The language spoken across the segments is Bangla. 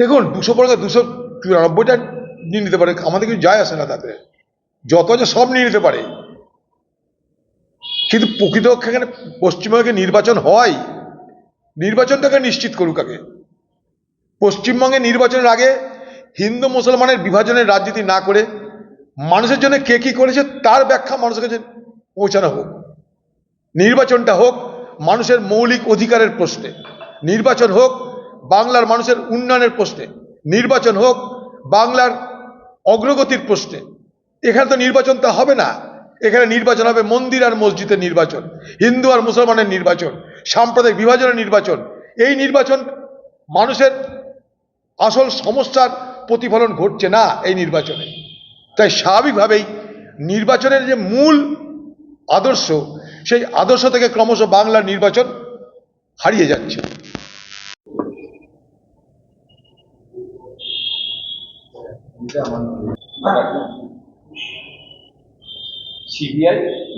দেখুন, দুশো পড়ে দুশো চুরানব্বইটা নিয়ে নিতে পারে, আমাদের কিছু যায় আসে না তাতে। যত আছে সব নিয়ে নিতে পারে। কিন্তু প্রকৃতপক্ষে এখানে পশ্চিমবঙ্গে নির্বাচন হয়, নির্বাচনটাকে নিশ্চিত করুক আগে। পশ্চিমবঙ্গে নির্বাচনের আগে হিন্দু মুসলমানের বিভাজনের রাজনীতি না করে মানুষের জন্য কে কি করেছে, তার ব্যাখ্যা মানুষের কাছে পৌঁছানো হোক। নির্বাচনটা হোক মানুষের মৌলিক অধিকারের প্রশ্নে। নির্বাচন হোক বাংলার মানুষের উন্নয়নের প্রশ্নে, নির্বাচন হোক, বাংলার অগ্রগতির প্রশ্নে। এখানে তো নির্বাচনটা হবে না। এখানে নির্বাচন হবে মন্দির আর মসজিদের নির্বাচন, হিন্দু আর মুসলমানের নির্বাচন, সাম্প্রদায়িক বিভাজনের নির্বাচন। এই নির্বাচন মানুষের আসল সমস্যার প্রতিফলন ঘটছে না এই নির্বাচনে। তাই স্বাভাবিকভাবেই নির্বাচনের যে মূল আদর্শ, সেই আদর্শ থেকে ক্রমশ বাংলার নির্বাচন হারিয়ে যাচ্ছে। সিবিআই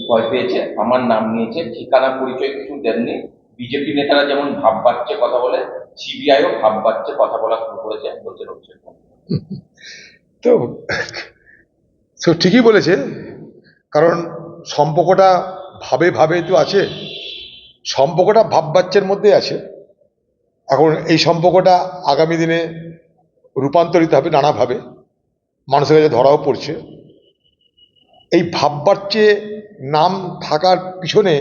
ভয় পেয়েছে, আমার নাম নিয়েছে, ঠিকানা, পরিচয় কিছু দেননি। বিজেপি নেতারা যেমন ভাব বাড়ছে কথা বলে সিবিআইও ভাব বাড়ছে কথা বলা শুরু করেছে বলছে হচ্ছে। তো তো ঠিকই বলেছে, কারণ সম্পর্কটা ভাবে ভাবে তো আছে, সম্পর্কটা ভাব বাচ্চার মধ্যে আছে। এখন এই সম্পর্কটা আগামী দিনে রূপান্তরিত হবে নানাভাবে। মানুষের কাছে ধরাও পড়ছে। এই ভাব বাচ্চে নাম থাকার পিছনে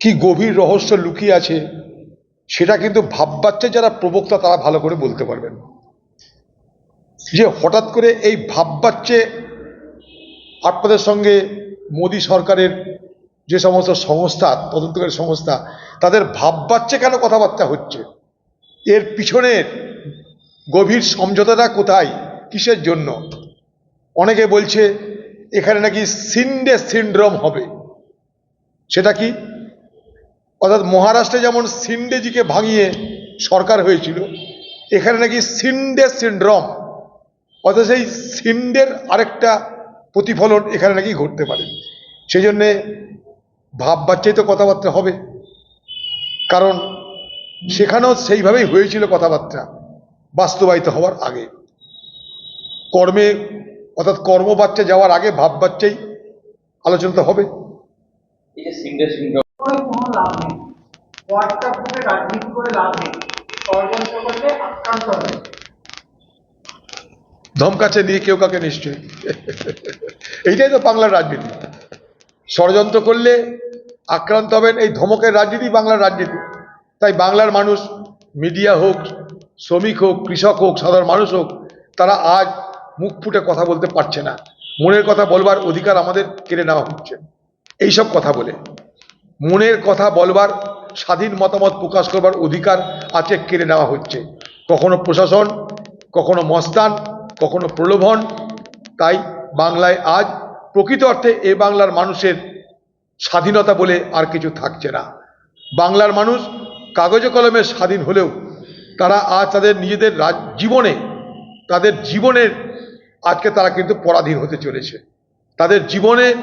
কি গভীর রহস্য লুকিয়ে আছে, সেটা কিন্তু ভাব বাচ্চা যারা প্রবক্তা তারা ভালো করে বলতে পারবেন। যে হঠাৎ করে এই ভাব বাচ্চে আপনাদের সঙ্গে মোদী সরকারের যে সমস্ত সংস্থা, তদন্তকারী সংস্থা, তাদের ভাব বাচ্চে কেন কথাবার্তা হচ্ছে? এর পিছনের গভীর সমঝোতাটা কোথায়? কিসের জন্য? অনেকে বলছে, এখানে নাকি সিন্ডে সিন্ড্রোম হবে। সেটা কি? অর্থাৎ মহারাষ্ট্রে যেমন সিন্ডেজিকে ভাঙিয়ে সরকার হয়েছিল, এখানে নাকি সিন্ডে সিন্ড্রোম, অর্থাৎ সেই সিন্ডের আরেকটা প্রতিফলন এখানে নাকি ঘটতে পারে। সেই জন্যে ভাব বাচ্চাই তো কথাবার্তা হবে। কারণ সেখানেও সেইভাবেই হয়েছিল কথাবার্তা, বাস্তবায়িত হওয়ার আগে। কর্মে অর্থাৎ কর্ম বাচ্চা যাওয়ার আগে ভাব বাচ্চাই আলোচনা তো হবে। ধমকাচ্ছে নিয়ে কেউ কাকে নিশ্চয়ই। এইটাই তো বাংলার রাজনীতি। ষড়যন্ত্র করলে আক্রান্ত হবেন এই ধমকের রাজনীতি বাংলার রাজনীতি। তাই বাংলার মানুষ মিডিয়া হোক শ্রমিক হোক কৃষক হোক সাধারণ মানুষ হোক তারা আজ মুখ ফুটে কথা বলতে পারছে না। মনের কথা বলবার অধিকার আমাদের কেড়ে নেওয়া হচ্ছে। এইসব কথা বলে। মনের কথা বলবার, স্বাধীন মতামত প্রকাশ করবার অধিকার আজকে কেড়ে নেওয়া হচ্ছে। কখনো প্রশাসন, কখনো মস্তান, কখনো প্রলোভন। তাই বাংলায় আজ প্রকৃত অর্থে এ বাংলার মানুষের স্বাধীনতা বলে আর কিছু থাকছে না। বাংলার মানুষ কাগজে কলমে স্বাধীন হলেও তারা আজ তাদের নিজেদের জীবনে তাদের জীবনের আজকে তারা কিন্তু পরাধীন হতে চলেছে। তাদের জীবনে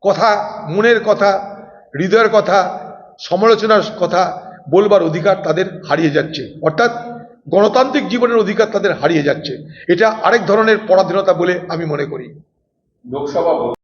কথা, মনের কথা, হৃদয়ের কথা, সমালোচনার কথা বলবার অধিকার তাদের হারিয়ে যাচ্ছে। অর্থাৎ গণতান্ত্রিক জীবনের অধিকার তাদের হারিয়ে যাচ্ছে। এটা আরেক ধরনের পরাধীনতা বলে আমি মনে করি। লোকসভা